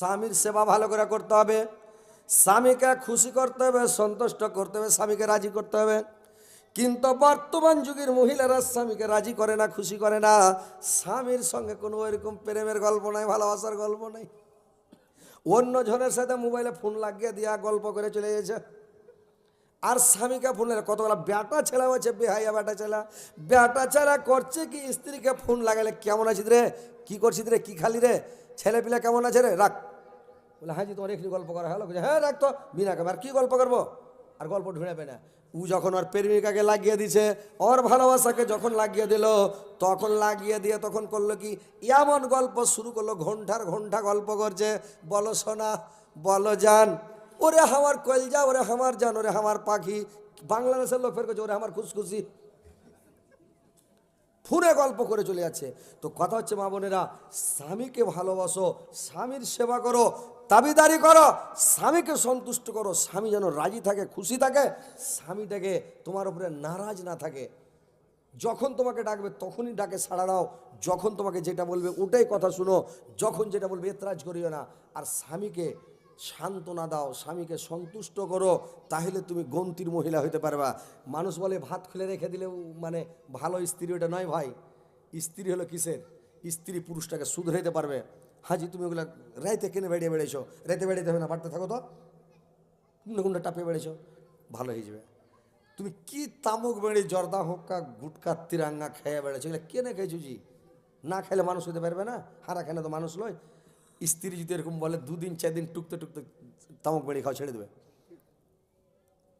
স্বামীর সেবা ভালো করে করতে হবে। স্বামীকে খুশি করতে হবে, সন্তুষ্ট করতে হবে, স্বামীকে রাজি করতে হবে। কিন্তু বর্তমান যুগের মহিলারা স্বামীকে রাজি করে না, খুশি করে না। স্বামীর সঙ্গে কোনো এরকম প্রেমের গল্প নাই, ভালোবাসার গল্প নাই। অন্য জনের সাথে মোবাইলে ফোন লাগিয়ে দিয়া গল্প করে চলে গেছে। আর স্বামীকে ফোন লাগে কতগুলো বেটা ছেলে আছে বেহাইয়া বেটা ছেলা। বেটা ছেলা করছে কি, স্ত্রীকে ফোন লাগালে কেমন আছিস রে? কি করছিস রে? কি খালি রে? ছেলে পিলা কেমন আছে রে? রাখ বলে হ্যাঁ জি, তোমার এখানে গল্প করা হলো? হ্যাঁ রাখ তো, বিনা কামে আর কি গল্প করব? আর গল্প ঢুঁড়াবে না। ও যখন ওর প্রেমিকাকে লাগিয়ে দিছে, ওর ভালোবাসাকে যখন লাগিয়ে দিল, তখন লাগিয়ে দিয়ে তখন করল কি, এমন গল্প শুরু করল ঘণ্টার ঘণ্টা গল্প করছে, বলো সোনা, বলো যান ওরে আমার কলজা, ওরে হামার জান, ওরে হামার পাখি, বাংলাদেশের লোক ফের করছে, ওরে আমার খুশখুশি। ফোনে গল্প করে চলে যাচ্ছে। তো কথা হচ্ছে, মা বোনেরা, স্বামীকে ভালোবাসো, স্বামীর সেবা করো দাবিদারি করো, স্বামীকে সন্তুষ্ট করো, স্বামী যেন রাজি থাকে, খুশি থাকে, স্বামীটাকে তোমার উপরে নারাজ না থাকে। যখন তোমাকে ডাকবে, তখনই ডাকে সাড়া দাও, যখন তোমাকে যেটা বলবে ওটাই কথা শুনো, যখন যেটা বলবে এতরাজ করিও না। আর স্বামীকে সান্ত্বনা দাও, স্বামীকে সন্তুষ্ট করো, তাহলে তুমি গন্তির মহিলা হইতে পারবা। মানুষ বলে, ভাত খুলে রেখে দিলেও মানে ভালো স্ত্রী ওটা নয় ভাই। স্ত্রী হলো কিসের? স্ত্রী পুরুষটাকে শুধরাইতে পারবে। হাজি, তুমি ওগুলা রাইতে কেনে বেড়িয়ে বেড়েছো? রাইতে বেড়াইতে হবে না, বাড়তে থাকো তো। কোনটা কোনটা টাপে বেড়েছো, ভালো হয়ে যাবে। তুমি কি তামুক বেড়ে জর্দা, হোক্কা, গুটকা, তিরাঙ্গা খেয়ে বেড়েছো? এগুলো কেনে খেয়েছো জি? না খেলে মানুষ হতে পারবে না? হারা খেলে তো মানুষ নয় স্ত্রী যদি এরকম বলে, দুদিন চার দিন টুকতে টুকতে তামুক বেড়ে খাওয়া ছেড়ে দেবে।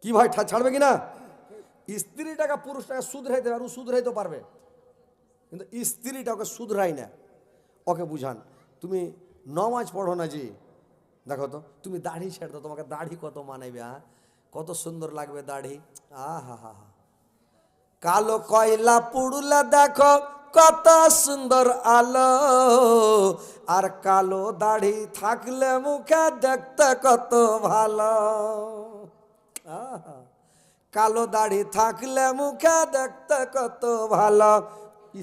কি ভাই ছাড়বে কি না? স্ত্রীটাকে পুরুষটাকে শুধরাইতে আর ও শুধরাইতে পারবে। কিন্তু স্ত্রীটা ওকে শুধরাই না। ওকে বুঝান তুমি নমাজ পড়ো না যে দেখো তো, তুমি দাড়ি ছেড়ে দাও, তোমাকে দাড়ি কত মানাইবে হ্যাঁ কত সুন্দর লাগবে দাড়ি। আহা হা হা কালো কয়লা পুড়লা দেখো, কত সুন্দর আলো। আর কালো দাড়ি থাকলে মুখে দেখতে কত ভালো। কালো দাড়ি থাকলে মুখে দেখতে কত ভালো।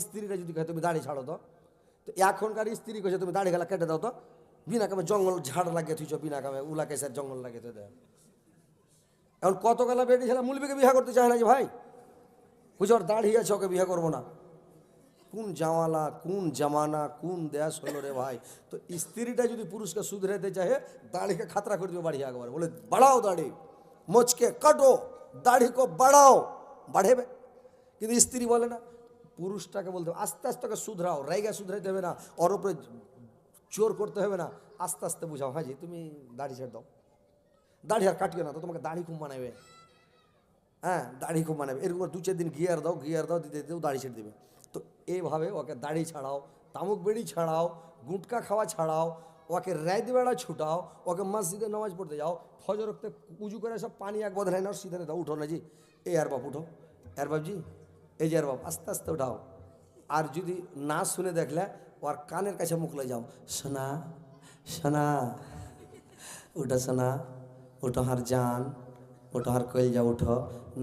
স্ত্রীরা যদি তুমি দাড়ি ছাড়ো তো। তো এখনকার স্ত্রী কইছে, তুমি দাড়ি গেলা কেটে দাও তো। বিনা কামে জঙ্গল ঝাড় লাগিয়ে থুইছ, বিনা কামে উলা কেসের জঙ্গল লাগিয়ে তো দেয় এখন কত গেলা বেটি ছেলে মুলবিকে বিয়ে করতে চায় না যে ভাই? ওর দাড়ি আছে, ওকে বিয়ে করব না। কোন জামালা, কোন জামানা, কোন দেশ হলো রে ভাই? তো স্ত্রীটা যদি পুরুষকে শুধরাতে চাহে, দাড়িকে খাতরা করে দিবে বাড়ি একবার। বলে, বাড়াও দাড়ি, মোচকে কাটো, দাড়ি কো বাড়াও। বাড়েবে কিন্তু স্ত্রী বলে না। পুরুষটাকে বলতে হবে, আস্তে আস্তে ওকে শুধরাও রাইগা শুধরাইতে হবে না ওর উপরে জোর করতে হবে না আস্তে আস্তে বুঝাও হাজি তুমি দাড়ি ছেড়ে দাও। দাড়ি আর কাটিও না তো তোমাকে দাড়ি খুব মানাবে। হ্যাঁ দাড়ি খুব মানাবে। এরকম দু চার দিন গিয়ার দাও গিয়ার দাও দিতে দিতেও দাড়ি ছেড়ে দেবে। তো এইভাবে ওকে দাড়ি ছাড়াও তামুক বেড়ি ছাড়াও গুটকা খাওয়া ছাড়াও ওকে বেড়া ছুটাও ওকে মসজিদে নামাজ পড়তে যাও ফজর উজু করে সব পানি এক বদলাই নাও সিধে দাও উঠো না জি। এ আর বাপ উঠো। আর বাপজি এই যে বাপ, আস্তে আস্তে উঠাও আর যদি না শুনে দেখলে, ওর কানের কাছে মুখলে যাও। সোনা সোনা উঠো সোনা উঠো হার জান, ওঠো হার কইল যা উঠো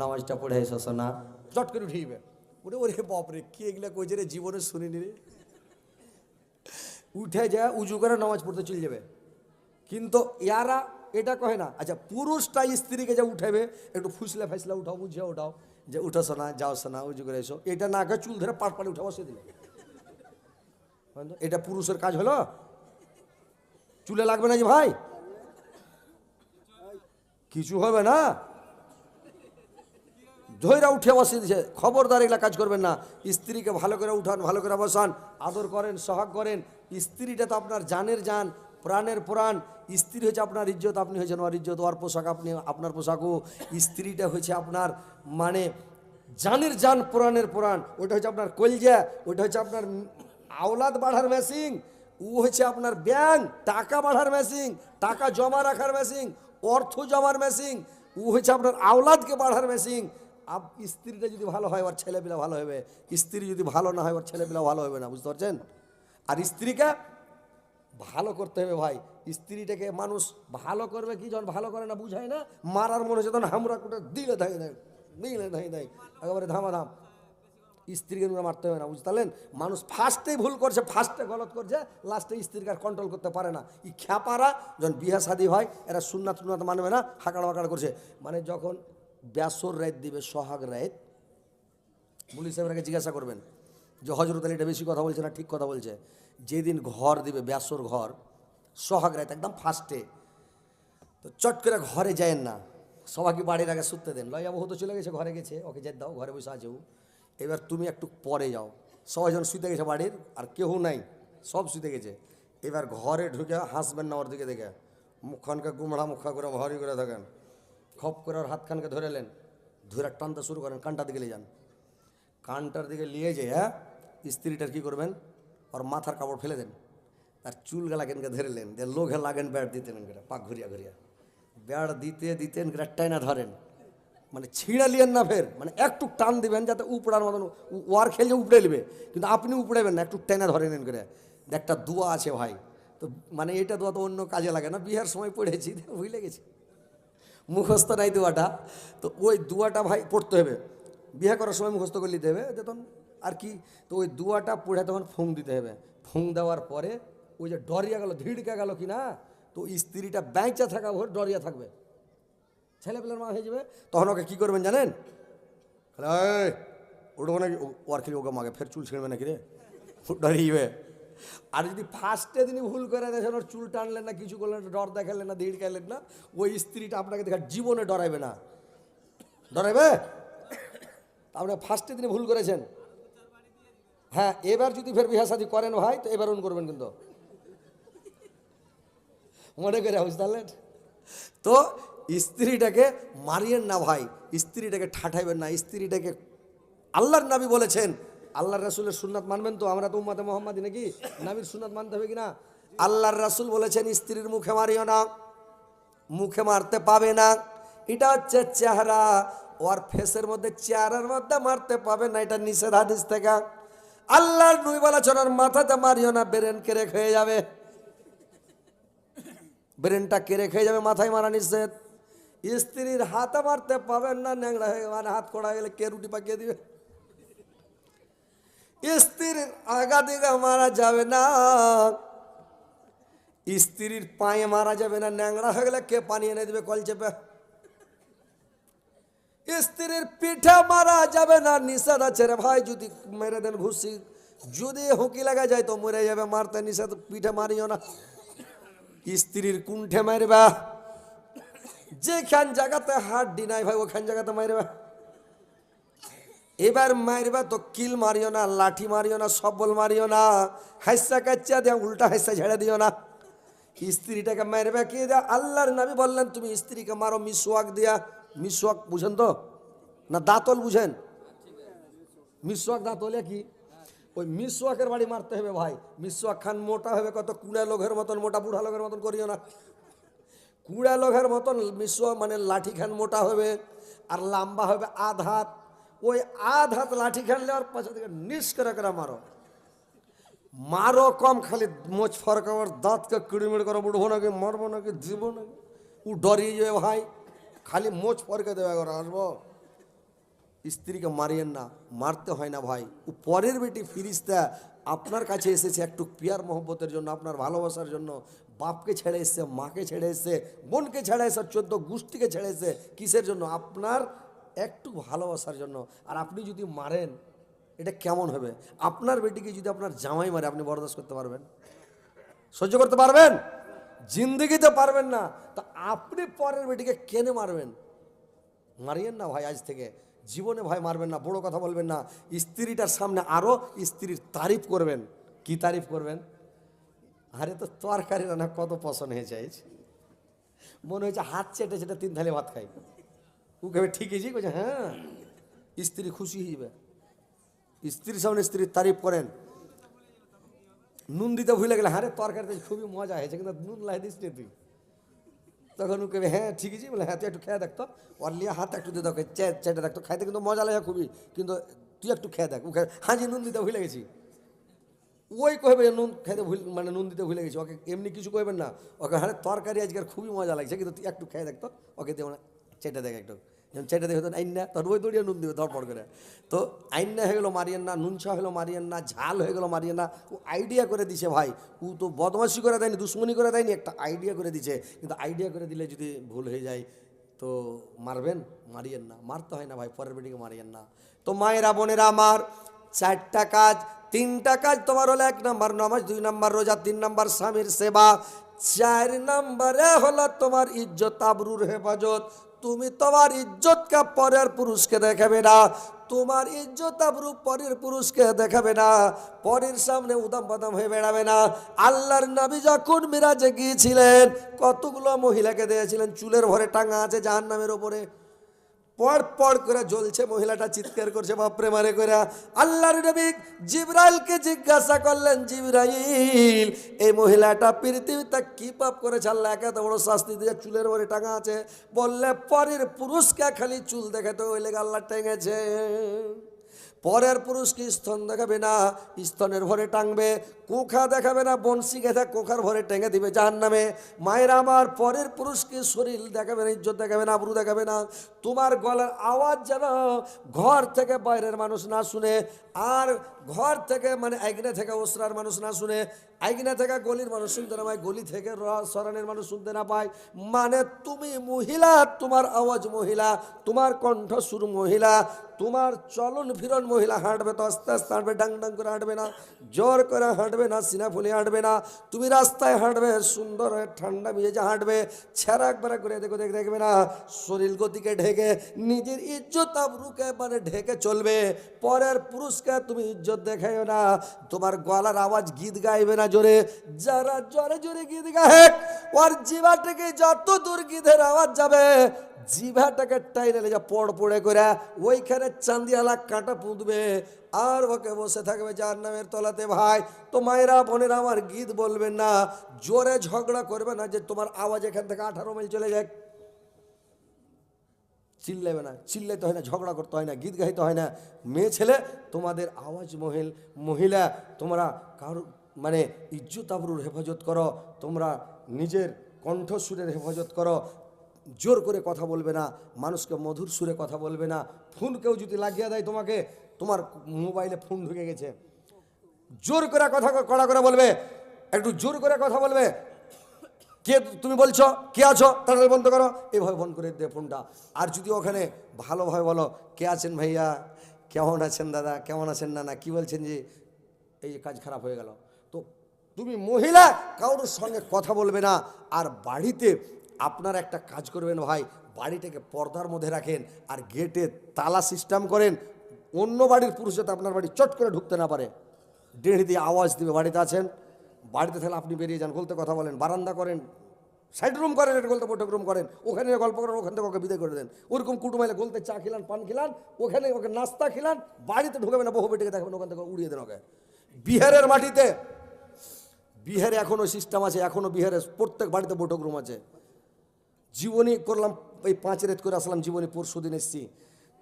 নামাজটা পড়ে এসো সোনা। চট করে উঠিবে ওরে ওরে বাপরে কি এগুলা কইছে রে? জীবনে শুনিনি রে। উঠে যা উজু করে নামাজ পড়তে চলে যাবে। কিন্তু ইয়ারা এটা কহে না আচ্ছা পুরুষটা স্ত্রীকে যা উঠাবে, একটু ফুসলে ফাইসলা উঠাও, বুঝিয়ে উঠাও যে উঠো সোনা যাও না উজু করে এসো এটা না চুল ধরে পাট পাড়ে উঠা বসে দিলে? এটা পুরুষের কাজ হলো? চুলে লাগবে না যে ভাই? কিছু হবে না? ধৈরা উঠে বসে দিছে। খবরদার এগুলা কাজ করবেন না। স্ত্রীকে ভালো করে উঠান, ভালো করে বসান, আদর করেন, সহাগ করেন। স্ত্রীটা তো আপনার জানের জান। প্রাণের প্রাণ, স্ত্রী হচ্ছে আপনার ইজ্জত, আপনি হয়েছেন ওর ইজ্জত, ওর পোশাক আপনি, আপনার পোশাকও স্ত্রীটা হচ্ছে আপনার মানে জানের জান, প্রাণের প্রাণ ওটা হচ্ছে আপনার কলজা ওটা হচ্ছে আপনার আওলাদ বাড়ার মেশিন ও হচ্ছে আপনার ব্যাংক টাকা বাড়ার মেশিন টাকা জমা রাখার মেশিন অর্থ জমার মেশিন ও হচ্ছে আপনার আওলাদকে বাড়ার মেশিন আপ, স্ত্রীটা যদি ভালো হয়, ওর ছেলেপিলা ভালো হবে। স্ত্রী যদি ভালো না হয়, ওর ছেলেপিলা ভালো হবে না, বুঝতে পারছেন? আর স্ত্রীকে ভালো করতে হবে ভাই। স্ত্রীটাকে মানুষ ভালো করবে কি যখন ভালো করে না বুঝায় না? মারার মনে হচ্ছে তখন হামরা কোটা দিলে ধাই দেয় দিলে ধাই দেয় একেবারে ধামাধাম। স্ত্রীকে নুনে মারতে হবে না, বুঝতে মানুষ ফার্স্টেই ভুল করছে ফার্স্টে গলত করছে লাস্টে স্ত্রীকে আর কন্ট্রোল করতে পারে না। এই খ্যাপারা যখন বিয়া শাদী হয়, এরা সুন্নাত টুন্নাত মানবে না, হাঁকাড় বাঁকাড় করছে। মানে যখন ব্যাসর রাত দিবে, সোহাগ রাত পুলিশ সাহেবরাকে জিজ্ঞাসা করবেন যে হজরত আলীটা বেশি কথা বলছে না ঠিক কথা বলছে? যেদিন ঘর দিবে, ব্যাসর ঘর, সোহাগ রাত একদম ফার্স্টে তো চট করে ঘরে যায়েন না। সবাইকে বাড়ির আগে শুতে দেন। লয় যাব হতো চলে গেছে, ঘরে গেছে, ওকে যেতে দাও, ঘরে বসে আছে। এবার তুমি একটু পরে যাও। সবাই যখন শুতে গেছে বাড়ির, আর কেউ নাই, সব শুতে গেছে। এবার ঘরে ঢুকে হাসবেন না ওর দিকে দেখে। মুখখানকে গুমড়া মুখা করে, ভরি করে থাকেন। খপ করে ওর হাতখানকে ধরেলেন ধরে টানতে শুরু করেন, কানটার দিকে নিয়ে যান। কানটার দিকে নিয়ে যে হ্যাঁ স্ত্রীটার কী করবেন? ওর মাথার কাপড় ফেলে দেন আর চুল গেলা গালাকেনকে ধরেলেন যে লোঘে লাগেন ব্যাট দিতেন এনকে পাক ঘুরিয়া ঘুরিয়া ব্যাট দিতে দিতেন এনকে টাইনা ধরেন মানে ছিঁড়ে লিয়েন না ফের মানে একটু টান দিবেন যাতে উপড়ার মতন ওয়ার খেলে উপড়ে নেবে কিন্তু আপনি উপড়েবেন না একটু টেনে ধরে নেন করে একটা দোয়া আছে ভাই তো মানে এটা দোয়া তো অন্য কাজে লাগে না বিহার সময় পড়েছি ভুলে গেছি মুখস্থ নাই দোয়াটা তো ওই দুয়াটা ভাই পড়তে হবে বিয়ে করার সময় মুখস্থ করে দেবে তখন আর কি? তো ওই দুয়াটা পড়ে তখন ফুং দিতে হবে। ফুং দেওয়ার পরে ওই যে ডরিয়া গেল, ধিড়কে গেল কি না? তো স্ত্রীটা ব্যাংচা থাকা ভোর ডরিয়া থাকবে। ছেলেপেলের মা হয়ে যাবে। তখন ওকে কী করবেন জানেন? এই, উঠবো নাকি? ও- ওর খেলে ওকে মাকে ফের চুল ছিঁড়বে নাকি রে? ডরিয়ে আর যদি ফার্স্টে তিনি ভুল করে দেখেন ওর চুল টানলেন না, কিছু করলেন ডর দেখালেন না দিড় খাইলেন না, ওই স্ত্রীটা আপনাকে দেখা জীবনে ডরাইবে না। ডরাইবে? আপনি ফার্স্টে তিনি ভুল করেছেন। হ্যাঁ এবার যদি ফের বিহা শাদী করেন ভাই, তো এবার উন করবেন কিন্তু। মনে করে বুঝতে তো স্ত্রীটাকে মারিয়েন না ভাই, স্ত্রীটাকে ঠাঠাইবেন না, স্ত্রীটাকে আল্লাহর নাবি বলেছেন। আল্লাহর রাসুলের সুন্নাত মানবেন তো, আমরা তো উম্মাতে মোহাম্মদ নাকি? নাবির সুন্নাত মানতে হবে কিনা আল্লাহর রাসুল বলেছেন, স্ত্রীর মুখে মারিও না, মুখে মারতে পাবে না। এটা হচ্ছে চেহারা, ওর ফেসের মধ্যে চেহারার মধ্যে মারতে পাবে না, এটা নিষেধ হাদিস থেকে। আল্লাহর নুই বলেছেন ওর মাথাতে মারিও না, ব্রেন কেড়ে খেয়ে যাবে। ব্রেনটা কেড়ে খেয়ে যাবে, মাথায় মারা নিষেধ। স্ত্রীর হাতে মারতে পাবেন না ন্যাংরা হয়ে মানে হাত কড়া গেলে কে রুটি পাকিয়ে দিবে? স্ত্রীর আগা দিকে মারা যাবে না। স্ত্রীর পায়ে মারা যাবে না ন্যাংরা হয়ে গেলে কে পানি এনে দিবে কল চেপে স্ত্রীর পিঠে মারা যাবে না নিষেধ আছে রে ভাই, যদি মেরে দেন ঘুষি। যদি হুঁকি লাগা যায় তো মরে যাবে, মারতে নিষেধ পিঠে মারিও না। স্ত্রীর কুণ্ঠে মারবা। যেখান জায়গাতে হাড্ডি নাই ভাই, ওখান জায়গাতে মারবা। এবার মারবা তো কিল মারিও না, লাঠি মারিও না, সবল মারিও না হাস্যা কাচ্চা দিয়ে, উল্টা হাস্যা ঝেড়ে দিও না। স্ত্রীটাকে মারবে কি দেয়া? আল্লাহর নবী বললেন, তুমি স্ত্রীকে মারো, মিসওয়াক দিয়া। মিসওয়াক বুঝেন তো? না দাঁতল বুঝেন? মিসওয়াক দাঁতলে কি? ওই মিসওয়াকের বাড়ি মারতে হবে ভাই। মিসওয়াক খান মোটা হবে, কত কুড়া লোকের মতন, মোটা বুড়া লোকের মতন করিও না। কুড়া লোকের মতন মিসওয়াক মানে লাঠি খান মোটা হবে, আর লম্বা হবে আধ হাত। ওই আধ হাত লাঠি খান লেওয়ার পাশে থেকে নিস করে করে মারো। মারো কম, খালি মোচ ফরকাবার দাঁতকে কিড়িমিড় করে উঠবো নাকি, মারবো নাকি দিব নাকি ও ডরিয়ে যাবে ভাই। খালি মোচ ফরকে দেবে করে আসব। স্ত্রীকে মারিয়েন না, মারতে হয় না ভাই। ও পরের বেটি ফিরিস্তা, আপনার কাছে এসেছে একটু পিয়ার মহব্বতের জন্য, আপনার ভালোবাসার জন্য। বাপকে ছেড়ে এসছে, মাকে ছেড়ে এসছে, বোনকে ছেড়ে এসে চোদ্দ গোষ্ঠীকে ছেড়ে এসছে। কিসের জন্য? আপনার একটু ভালোবাসার জন্য। আর আপনি যদি মারেন, এটা কেমন হবে? আপনার বেটিকে যদি আপনার জামাই মারে, আপনি বরদাস্ত করতে পারবেন? সহ্য করতে পারবেন? জিন্দগিতে পারবেন না। তা আপনি পরের বেটিকে কেনে মারবেন? মারিয়েন না ভাই আজ থেকে। জীবনে ভাই মারবেন না, বড় কথা বলবেন না। স্ত্রীটার সামনে আরও স্ত্রীর তারিফ করবেন। কি তারিফ করবেন? আরে তো তরকারি রান্না কত পছন্দ হয়েছে আজ মনে হয়েছে হাত চেটে চেটে তিন থালি ভাত খাই। ও কেবে ঠিকই জি বলছে হ্যাঁ স্ত্রী খুশি হয়ে যাবে। স্ত্রীর সামনে স্ত্রীর তারিফ করেন। নুন দিতে ভুলে গেলে হ্যাঁ রে তরকারিতে খুবই মজা হয়েছে, কিন্তু নুন লাই দিস তুই। তখন কেবে হ্যাঁ ঠিক আছে বলে হ্যাঁ তুই একটু খেয়ে দেখতো ওর লিয়ে হাত একটু দিয়ে দেখো চেটে দেখতো খাইতে কিন্তু মজা লাগে খুবই, কিন্তু তুই একটু খেয়ে দেখ। ও খেয়ে হ্যাঁ জি নুন দিতে ভুলে গেছি। ওই কহবে নুন খেতে ভুল মানে নুন দিতে ভুলে গেছি। ওকে এমনি কিছু কইবেন না। ওকে হ্যাঁ তরকারি আজকের খুবই মজা লাগছে, কিন্তু তুই একটু খেয়ে দেখতো ওকে দিয়ে চেটে দেখ একটু। যেমন চাইটা দেখে আইনা তোর বই দড়িয়ে নুন দিবে, ধরপড় করে। তো আইনা হয়ে গেলো মারিয়েন না নুনছা হলো মারিয়েন না ঝাল হয়ে গেলো মারিয়েন না ও আইডিয়া করে দিছে ভাই। ও তো বদমাশি করে দেয়নি, দুশ্মনী করে দেয়নি, একটা আইডিয়া করে দিছে। কিন্তু আইডিয়া করে দিলে যদি ভুল হয়ে যায়, তো মারবেন? মারিয়েন না মারতে হয় না ভাই, পরের বেটিকে মারিয়েন না তো মায়েরা, বোনেরা আমার, চারটা কাজ, তিনটা কাজ তোমার হলো এক নাম্বার নামাজ, দুই নাম্বার রোজা, তিন নাম্বার স্বামীর সেবা, চার নাম্বারে হলো তোমার ইজ্জত আবরুর হেফাজত। তুমি তোমার ইজ্জতকে পরের পুরুষকে দেখাবে না। তোমার ইজ্জত আবরু পরের পুরুষকে দেখাবে না। পরের সামনে উদাম বাদাম হয়ে বেড়াবে না। আল্লাহর নবী যখন মিরাজে গিয়েছিলেন, কতগুলো মহিলাকে দিয়েছিলেন চুলের ভরে টাঙা আছে জাহান নামের ওপরে। পড় পড় করে জ্বলছে, মহিলাটা চিৎকার করছে, বাপরে মারে করে আল্লাহর নবী জিব্রাইলকে জিজ্ঞাসা করলেন, জিব্রাইল, এই মহিলাটা পৃথিবীতে কি পাপ করেছে? আল্লাহ একে এত বড় শাস্তি দিয়ে চুলের ভরে টাঙা আছে। বললে, পরের পুরুষকে খালি চুল দেখাতে ওই লেগে আল্লাহ টেঙেছে। পরের পুরুষকে স্তন দেখাবে না, স্তনের ভরে টাঙবে। কোখা দেখাবে না বনশি গেঁথে কোখার ভরে টেঙে দিবে। জাহান নামে মায়ের আমার পরের পুরুষকে শরীর দেখাবে না, ইজ্জত দেখাবে না, আবরু দেখাবে না। তোমার গলার আওয়াজ যেন ঘর থেকে বাইরের মানুষ না শুনে, আর ঘর থেকে মানে আইগনা থেকে ওসরার মানুষ না শুনে, আইগনা থেকে গলির মানুষ শুনতে না পায়, গলি থেকে সরানের মানুষ শুনতে না পায়। মানে তুমি মহিলা, তোমার আওয়াজ মহিলা, তোমার কণ্ঠ সুর মহিলা, তোমার চলন ফিরন মহিলা হাঁটবে তো আস্তে আস্তে হাঁটবে, ডাং ডাং করে হাঁটবে না, জোর করে হাঁটবে না সিনা ফুলে হাঁটবে না। তুমি রাস্তায় হাঁটবে, সুন্দর ঠান্ডা মেজে হাঁটবে, ছেঁড়া একবার করে দেখো, দেখ দেখবে না। শরীর গতিকে ঢেকে, নিজের ইজ্জত আবরুকে মানে ঢেকে চলবে। পরের পুরুষকে তুমি ইজ্জত দেখাইও না। তোমার গলার আওয়াজ গীত গাইবে না জোরে। যারা জোরে জোরে গীত গায়ে ওর জিবা থেকে যত দূর গীতের আওয়াজ যাবে জিভাটাকে টাইনে পড় পড়ে করে ওইখানে চান্দিয়ালা কাঁটা পুঁতবে। আর ওকে বসে থাকবে যার নামের তলাতে, ভাই, তো মায়েরা, বোনেরা আমার গীত বলবেন না। জোরে ঝগড়া করবে না যে তোমার আওয়াজ এখান থেকে আঠারো মাইল চলে যায় চিল্লাবে না, চিল্লাইতে হয় না, ঝগড়া করতে হয় না, গীত গাইতে হয় না। মেয়ে ছেলে, তোমাদের আওয়াজ মহিল, মহিলা, তোমরা কারও মানে ইজ্জত আবরুর হেফাজত করো, তোমরা নিজের কণ্ঠসুরের হেফাজত করো। জোর করে কথা বলবে না, মানুষকে মধুর সুরে কথা বলবে না। ফোন কেউ যদি লাগিয়ে দেয় তোমাকে, তোমার মোবাইলে ফোন ঢুকে গেছে। জোর করে কথা কড়া করে বলবে, একটু জোর করে কথা বলবে। কে তুমি বলছো? কে আছো? তাড়াতাড়ি বন্ধ করো। এইভাবে বন্ধ করে দে ফোনটা। আর যদি ওখানে ভালোভাবে বলো, কে আছেন ভাইয়া? কেমন আছেন দাদা? কেমন আছেন না না কি বলছেন যে এই যে কাজ খারাপ হয়ে গেল। তো তুমি মহিলা, কারোর সঙ্গে কথা বলবে না। আর বাড়িতে আপনার একটা কাজ করবেন ভাই, বাড়িটাকে পর্দার মধ্যে রাখেন আর গেটে তালা সিস্টেম করেন, অন্য বাড়ির পুরুষ যাতে আপনার বাড়ি চট করে ঢুকতে না পারে। ডেড়ি দিয়ে আওয়াজ দিবে, বাড়িতে আছেন? বাড়িতে থাকলে আপনি বেরিয়ে যান গলতে কথা বলেন, বারান্দা করেন সাইড রুম করেন এটা গলতে বৈঠক রুম করেন, ওখানে গল্প করেন, ওখান থেকে ওকে বিদায় করে দেন। ওরকম কুটুমাইলে গলতে চা খিলান, পান খিলান, ওখানে ওকে নাস্তা খিলান, বাড়িতে ঢুকাবেন বহু বেটিকে দেখাবেন, ওখান থেকে উড়িয়ে দেন ওকে। বিহারের মাটিতে, বিহারে এখনও সিস্টেম আছে এখনও বিহারে প্রত্যেক বাড়িতে বৈঠক রুম আছে। জীবনী করলাম, এই পাঁচ রেত করে আসলাম জীবনী পরশু দিন এসছি।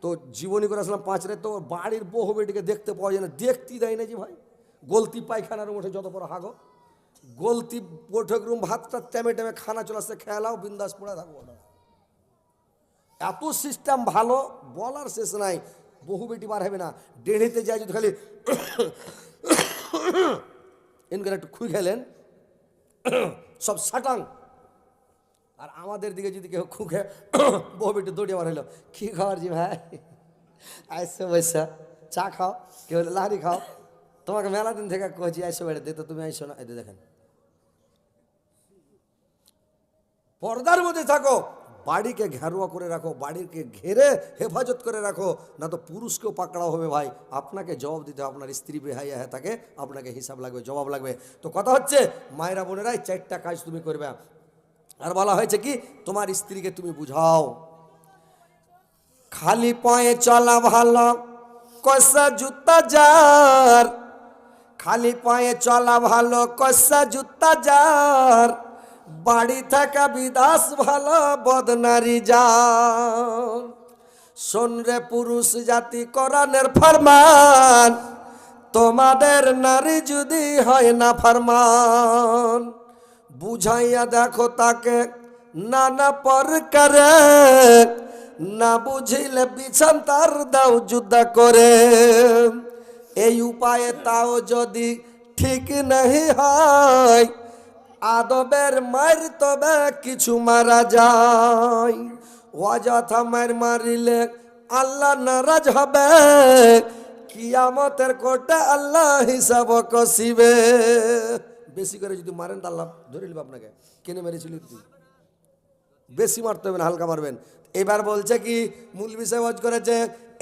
তো জীবনী করে আসলাম পাঁচ রেত, তো বাড়ির বহু বেটিকে দেখতে পাওয়া যায় না। দেখতেই দেয় না যে ভাই, গলতি পায়খানার উঠে যত বড় হাগো। গলতি বৈঠক রুম, ভাতটা টেমে টেমে খানা চলে আসছে, খেলাও বিন্দাস পড়ে থাকব না এত সিস্টেম ভালো, বলার শেষ নাই। বহু বেটি বার হবে না। ডেড়িতে যায় যদি খালি এনকার একটু খুই খেলেন। সব সাটাং। আর আমাদের দিকে যদি কেউ খুঁকে বহু বেটি দৌড়ে বার হইল, কি খাওয়ার জি ভাই? আইসো বৈশা চা খাও, কেউ হলে লাহারি খাও। তোমাকে মেলা দিন থেকে কছি আইসো বেড়ে তো তুমি আইসো না। এতে দেখেন। পর্দার মধ্যে থাকো, বাড়িকে ঘেরুয়া করে রাখো, বাড়িকে ঘেরে হেফাজত করে রাখো, না তো পুরুষকেও পাকড়াও হবে ভাই। আপনাকে জবাব দিতে হবে, আপনার স্ত্রী বেহাইয়া হ্যাঁ থাকে, আপনাকে হিসাব লাগবে, জবাব লাগবে। তো কথা হচ্ছে, মায়েরা বোনেরাই চারটা কাজ তুমি করবে। আর বলা হয়েছে কি, তোমার স্ত্রীকে তুমি বুঝাও। খালি পায়ে চলা ভালো, কষা জুতা যার। খালি পায়ে চলা ভালো, কষা জুতা যার। বাড়ি থাকা বিদাস ভালো, বদনারি যান শোন রে পুরুষ জাতি, কোরআনের ফরমান। তোমাদের নারী যদি হয় না ফরমান। বুঝাইয়া দেখো তাকে নানা প্রকারে। না বুঝিলে বিছান তার দাও যুদ্ধা করে। এই উপায়ে তাও যদি ঠিক নাহি হয়, আদবের মার তবে কিছু মারা যায়। অযথা মার মারিলে আল্লাহ নারাজ হবে। কিয়ামতের কোটে আল্লাহ হিসাব কষিবে। বেশি করে যদি মারেন তো আল্লাহ ধরে নিবে আপনাকে। কেনে মেরেছিলি তুই বেশি মারতে হবে না, হালকা মারবেন। এবার বলছে কি মূল বিষয় ওয়াজ করেছে,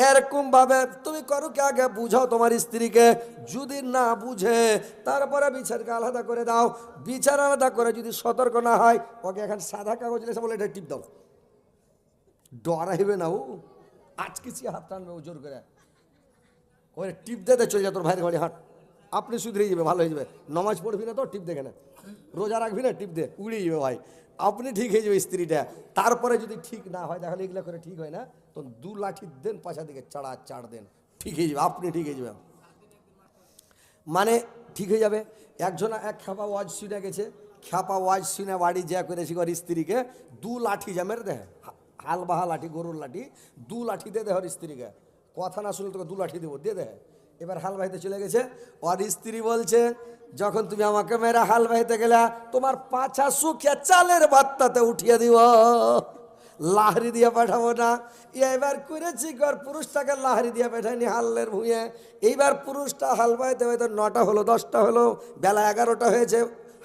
এরকম ভাবে তুমি করো কি আগে বুঝাও তোমার স্ত্রীকে, যদি না বুঝে, তারপরে বিচারকে আলাদা করে দাও। বিচার আলাদা করে যদি সতর্ক না হয়, ওকে এখন সাদা কাগজ লেসে বলে এটা টিপ দাও। ডরাইবে না ও। আজকে হাত টানবে ও জোর করে। ওরে টিপ দে, চলে যা তোর ভাইয়ের ঘরে, হাঁট। আপনি শুধরে যাবে, ভালো হয়ে যাবে। নমাজ পড়বি না তো, টিপ দেখে না। রোজা রাখবি না, টিপ দে, উড়িয়ে যাবে ভাই। আপনি ঠিক হয়ে যাবে স্ত্রীটা। তারপরে যদি ঠিক না হয় তাহলে এগুলো করে ঠিক হয় না, তো দু লাঠি দেন, পাশা দিকে চাড়া, চাড় দেন। ঠিক হয়ে যাবে, আপনি ঠিক হয়ে যাবে মানে ঠিক হয়ে যাবে। একজন এক খ্যাপা ওয়াজ শুনে গেছে। খ্যাপা ওয়াজ শুনে বাড়ি যা করেছি ওর স্ত্রীকে দু লাঠি জামের দেয় হাল বাহা লাঠি, গরুর লাঠি, দু লাঠি দিয়ে দেয় ওর স্ত্রীকে। কথা না শুনলে তোকে দু লাঠি দেবো দিয়ে দেয় এবার হাল বাহিতে চলে গেছে। ওর স্ত্রী বলছে, যখন তুমি আমাকে মেরে হাল বাহিতে গেলে, তোমার পাছা শুকিয়ে চালের বাত্তাতে উঠিয়ে দিব। লাহরি দিয়ে পাঠাবো না। এবার করেছি গর পুরুষটাকে লাহরি দিয়ে পাঠায়নি হালের ভুঁয়ে এইবার পুরুষটা হাল বাইতে হয়তো নটা হলো, দশটা হলো, বেলা এগারোটা হয়েছে।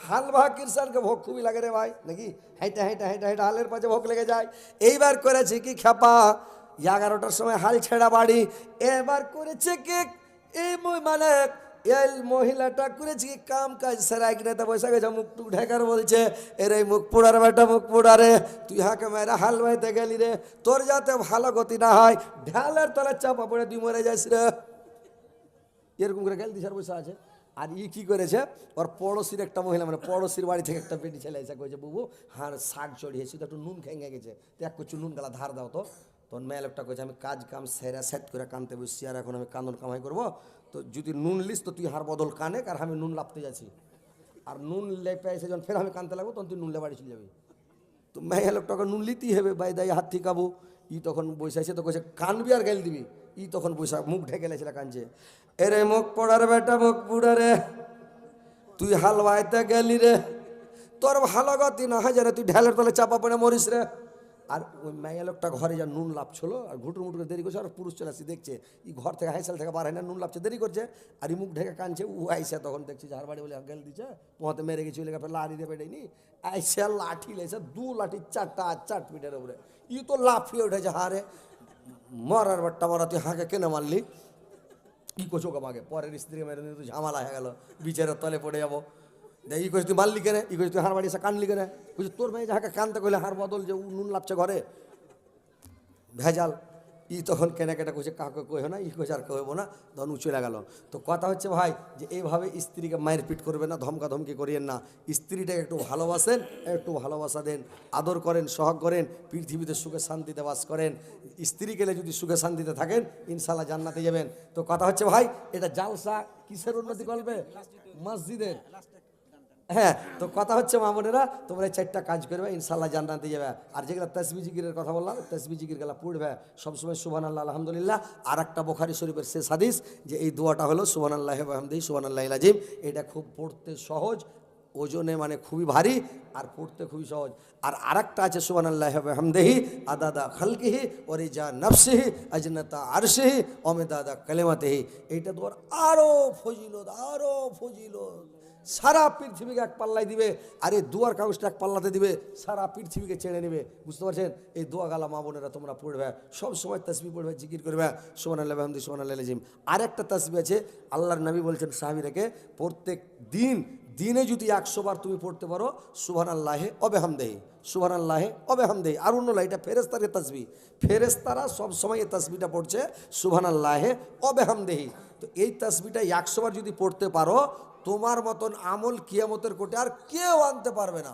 হাল বাহা কিরসানকে ভোগ খুবই লাগে রে ভাই, নাকি? হাইটা হাইটা হাইটা হাইটা হালের পাশে ভোগ লেগে যায়। এইবার করেছি কি? খেপা। এগারোটার সময় হাল ছেড়া বাড়ি। এবার করেছে কি? এই মানে এই মহিলাটা করেছে কাম কাজ সেরা একনাতে বসে গেছে, মুখ টুক ঢেকার বলছে, এর এই মুখ পোড়ার বেটা, মুখ পোড়ারে তুই হাকে মেরে হাল বাইতে গেলি রে, তোর যাতে ভালো গতি না হয়, ঢালের তলে চাপা পড়ে তুই মরে যাস রে। এরকম করে গেল দিশার বসে আছে। আর ই কি করেছে, ওর পড়োশির একটা মহিলা মানে পড়োশির বাড়ি থেকে একটা বেটি ছেলে এসে কয়েছে বুবু হার শাক চড়িয়েছি তো একটু নুন খেঙে গেছে তো এক কিছু নুন গালা ধার দাও তো। তখন মেয়ে লোকটা কয়েছে আমি কাজ কাম সেরা সেট করে কানতে বসছি আর এখন আমি কান্দন কামাই করব। তো যদি নুন লিস তো তুই হার বদল কানে আর আমি নুন লাপতে যাচ্ছি। আর নুন লেপে এসে যখন ফের আমি কানতে লাগবো, তখন তুই নুন লে বাড়ি চলে যাবি। তো মেয়ে লোকটাকে নুন লিতেই হবে, বাই দাই হাত ঠিকাবো ই তখন বৈশাইছে তো কইছে, কানবি আর গেল দিবি। ই তখন বৈশা মুখ ঢেকে লেছিল কানছে, এরে মুখ পড়ার বেটা, মুখ পুড়া রে। তুই হালওয়াইতে গেলি রে। তোর ভালো গতি না হয় তুই ঢেলের তলে চাপা পড়ে মরিস রে। আর ওই মেয়ে লোকটা ঘরে যা নুন লাপছিল আর ঘুটুর মুটুরে দেরি করছে, আর পুরুষ চলে আসছে, দেখছে ই ঘর থেকে হাইসাল থেকে বার হয় না, নুন লাপছে দেরি করছে, আর ই মুখ ঢেকে কানছে ও আইসা তখন দেখছে যার বাড়ি বলে গেল দিচ্ছে পোহাতে মেরে গেছি লেগে লাড়ি দিয়ে পেটাইনি, আইসা লাঠি লেছে দু লাঠি, চারটা চার পিঠের উপরে, ই তো লাফিয়ে উঠেছে, হারে, মরার বাট্টা মরা, তুই হাঁকে কেন মারলি? কি করছ আমাকে পরের স্ত্রী মেরে তুই ঝামেলা হয়ে গেল, বিচারের তলে পড়ে যাব। ই কইস তুই মারলি কেনে? ই কইস তুই হার বাড়ি এসে কানলি কেনে? কইস তোর মেয়ে যাহাকে কানতে কইলে হার বদল যে নুন লাপছে ঘরে। ভেজাল। ই তখন কেনাকাটা করছে কাউকে কইও না, ই কইছে, আর কইব না। তখন চলে গেল। তো কথা হচ্ছে ভাই, যে এইভাবে স্ত্রীকে মায়ের পিট করবেন না ধমকা ধমকি করিয়েন না। স্ত্রীটাকে একটু ভালোবাসেন, একটু ভালোবাসা দেন, আদর করেন, সহগ করেন, পৃথিবীতে সুখে শান্তিতে বাস করেন। স্ত্রী গেলে যদি সুখে শান্তিতে থাকেন ইনশাল্লাহ জান্নাতে যাবেন। তো কথা হচ্ছে ভাই, এটা জালসা কিসের উন্নতি করবে? মসজিদের। হ্যাঁ তো কথা হচ্ছে মামুনেরা, তোমরা এই চারটা কাজ করবে ইনশাল্লাহ জান্নাতে যাবে। আর যেগুলো তসবি জিকিরের কথা বললাম, তসবি জিকির গেলা পড়বে। সবসময় সুবান আল্লাহ আলহামদুলিল্লাহ। আর একটা বোখারি শরীফের শেষ হাদিস, যে এই দোয়াটা হলো সুবান আল্লাহ আহমদি সুবান আল্লাহ আজিম এটা খুব পড়তে সহজ, ওজনে মানে খুবই ভারী, আর পড়তে খুবই সহজ। আর আরেকটা আছে সুবান আল্লাহ হামদেহি আদাদা খালকিহি ওরিজা নফসিহি, আজনতা আরশিহি অমেদাদা কালেমাতেহি। এইটা তোমার আরও ফজিলত আরও ফজিলত। সারা পৃথিবীকে এক পাল্লায় দিবে, আর এই দুয়ার কাগজটা এক পাল্লাতে দিবে, সারা পৃথিবীকে ছেড়ে নেবে। বুঝতে পারছেন? এই দোয়া গালা মা বোনেরা তোমরা পড়বে, সব সময় তসবি পড়বে, জিকির করবে। সোমান আল্লাহ আহমদি সোমান আল্লাহ আজিম আরেকটা তসবি আছে, আল্লাহর নবী বলছেন সাহাবিরাকে, প্রত্যেক দিন, দিনে যদি একশো বার তুমি পড়তে পারো সুহান আল্লাহে অবেহামদেহি সুহান আল্লাহে অবেহামদেহি আর অন্য লাই এটা ফেরেস্তারের তসবি ফেরেস্তারা সবসময় এই তসবিটা পড়ছে সুহান আল্লাহে অবেহামদেহি তো এই তসবিটা একশো বার যদি পড়তে পারো তোমার মতন আমল কিয়ামতের কোটে আর কেউ আনতে পারবে না।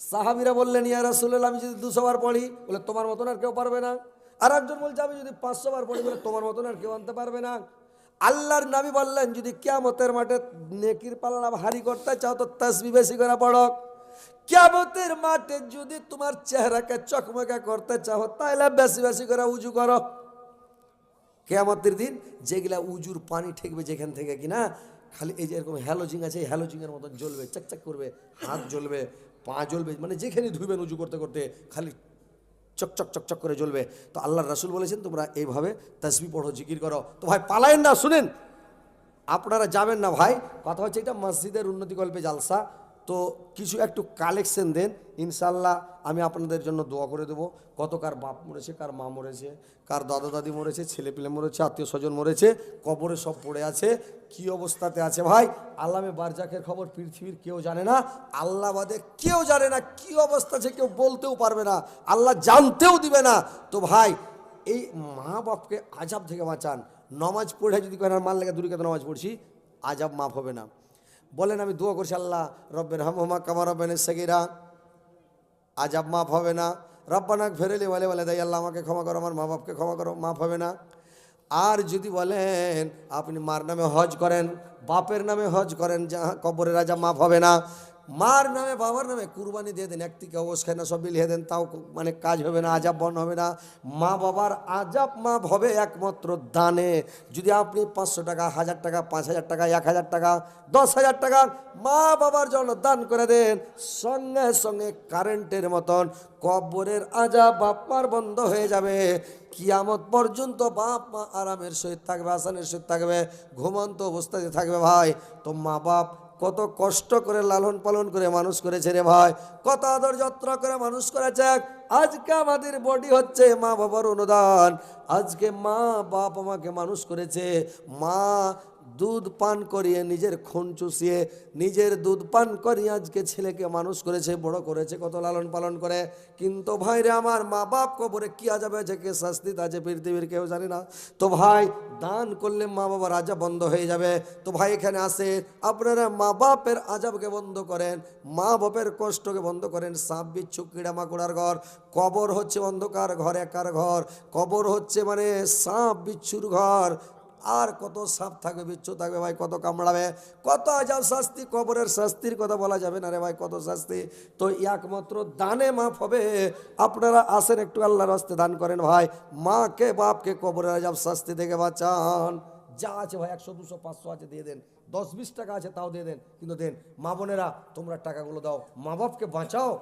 সাহাবিরা বললেন, ইয়া রাসুল্লাহ আমি যদি দুশো বার পড়ি, বলে তোমার মতন আর কেউ পারবে না। আর একজন বলছে, আমি যদি পাঁচশো বার পড়ি, বলে তোমার মতন আর কেউ আনতে পারবে না। আল্লাহর নাবি বললেন, যদি কিয়ামতের মাঠে নেকির পাল্লা ভারী করতে চাও, তো তসবি বেশি করে পড়ো। কেমতের মাঠে যদি তোমার চেহারাকে চকমকা করতে চাও তাহলে বেশি বেশি করে উজু করো। কেয়ামতের দিন যেগুলা উজুর পানি ঠেকবে যেখান থেকে কিনা খালি এই যে এরকম হ্যালোজিং আছে, এই হ্যালোজিংয়ের মতন জ্বলবে, চাকচাক করবে, হাত জ্বলবে, পা জ্বলবে মানে যেখানে ধুবেন উজু করতে করতে খালি চকচক চকচক করে জ্বলবে। তো আল্লাহর রাসুল বলেছেন, তোমরা এইভাবে তসবি পড়ো, জিকির করো। তো ভাই, পালায়েন না, শুনেন। আপনারা যাবেন না, ভাই। কথা হচ্ছে এটা মসজিদের উন্নতিকল্পে জালসা। তো কিছু একটু কালেকশন দেন, ইনশাল্লাহ আমি আপনাদের জন্য দোয়া করে দেবো। কত কার বাপ মরেছে, কার মা মরেছে, কার দাদা দাদি মরেছে, ছেলে পেলে মরেছে, আত্মীয় স্বজন মরেছে, কবরে সব পড়ে আছে, কি অবস্থাতে আছে ভাই? আল্লামে বারজাকের খবর পৃথিবীর কেউ জানে না, আল্লাহ বাদে কেউ জানে না, কি অবস্থা আছে কেউ বলতেও পারবে না, আল্লাহ জানতেও দিবে না। তো ভাই, এই মা বাপকে আজাব থেকে বাঁচান। নমাজ পড়ে যদি কেন মাল লেগে দূরে নামাজ পড়ছি? আজাব মাফ হবে না। বলেন, আমি দোয়া করছি, আল্লাহ রব্বের হামা কামা রব্বেন সেগিরা। আজাব মাফ হবে না। রব্বানাক ফেরেলি বলে বলে দাই আল্লাহ আমাকে ক্ষমা করো, আমার মা বাপকে ক্ষমা করো, মাফ হবে না। আর যদি বলেন, আপনি মার নামে হজ করেন, বাপের নামে হজ করেন, যা কবরের রাজা মাফ হবে না। মার নামে, বাবার নামে কুরবানি দিয়ে দেন। একটিকে অবস্থায় না, সব বিলিয়ে দেন, তাও মানে কাজ হবে না, আজাব বন হবে না। মা বাবার আজাব মাপ হবে একমাত্র দানে। যদি আপনি পাঁচশো টাকা, হাজার টাকা, পাঁচ হাজার টাকা, এক হাজার টাকা, দশ হাজার টাকা মা বাবার জন্য দান করে দেন, সঙ্গে সঙ্গে কারেন্টের মতন কবরের আজাব বাপ মার বন্ধ হয়ে যাবে। কিয়ামত পর্যন্ত বাপ মা আরামের সহিত থাকবে, আসানের সহিত থাকবে, ঘুমন্ত অবস্থাতে থাকবে ভাই। তো মা বাপ কত কষ্ট করে লালন পালন করে মানুষ করেছে রে ভাই। কত আদর যত্ন করে মানুষ করেছে। আজকে আমাদের বডি হচ্ছে মা বাবার অনুদান। আজকে মা বাপ আমাকে মানুষ করেছে। মা দুধ পান করিয়ে নিজের খুন চুষিয়ে, নিজের দুধ পান করিয়ে আজকে ছেলেকে মানুষ করেছে, বড় করেছে, কত লালন পালন করে। কিন্তু ভাইরে আমার মা বাপ কবরে কি আজাবে আছে কে শাস্তি আছে পৃথিবীর কেউ জানে না। তো ভাই, দান করলে মা বাবার আজাব বন্ধ হয়ে যাবে। তো ভাই, এখানে আসে আপনারা মা বাপের আজাবকে বন্ধ করেন মা বাপের কষ্টকে বন্ধ করেন। সাপ, বিচ্ছু, কিড়া মাকুড়ার ঘর, কবর হচ্ছে অন্ধকার ঘর, একার ঘর। কবর হচ্ছে মানে সাপ, বিচ্ছুর ঘর। আর কত সাপ থাকবে, বিচ্ছু থাকবে, ভাই কত কামড়াবে, কত আজাব শাস্তি, কবরের শাস্তির কথা বলা যাবে না রে ভাই, কত শাস্তি। তো একমাত্র দানে মাফ হবে। আপনারা আসেন একটু আল্লাহর রাস্তে দান করেন ভাই। মাকে, বাপকে কবরের আজাব শাস্তি থেকে বাঁচান। যা আছে ভাই, একশো, দুশো, পাঁচশো আছে, দিয়ে দেন। দশ, বিশ টাকা আছে, তাও দিয়ে দেন। কিন্তু দেন, মা বোনেরা, তোমরা টাকাগুলো দাও। মা বাপকে বাঁচাও।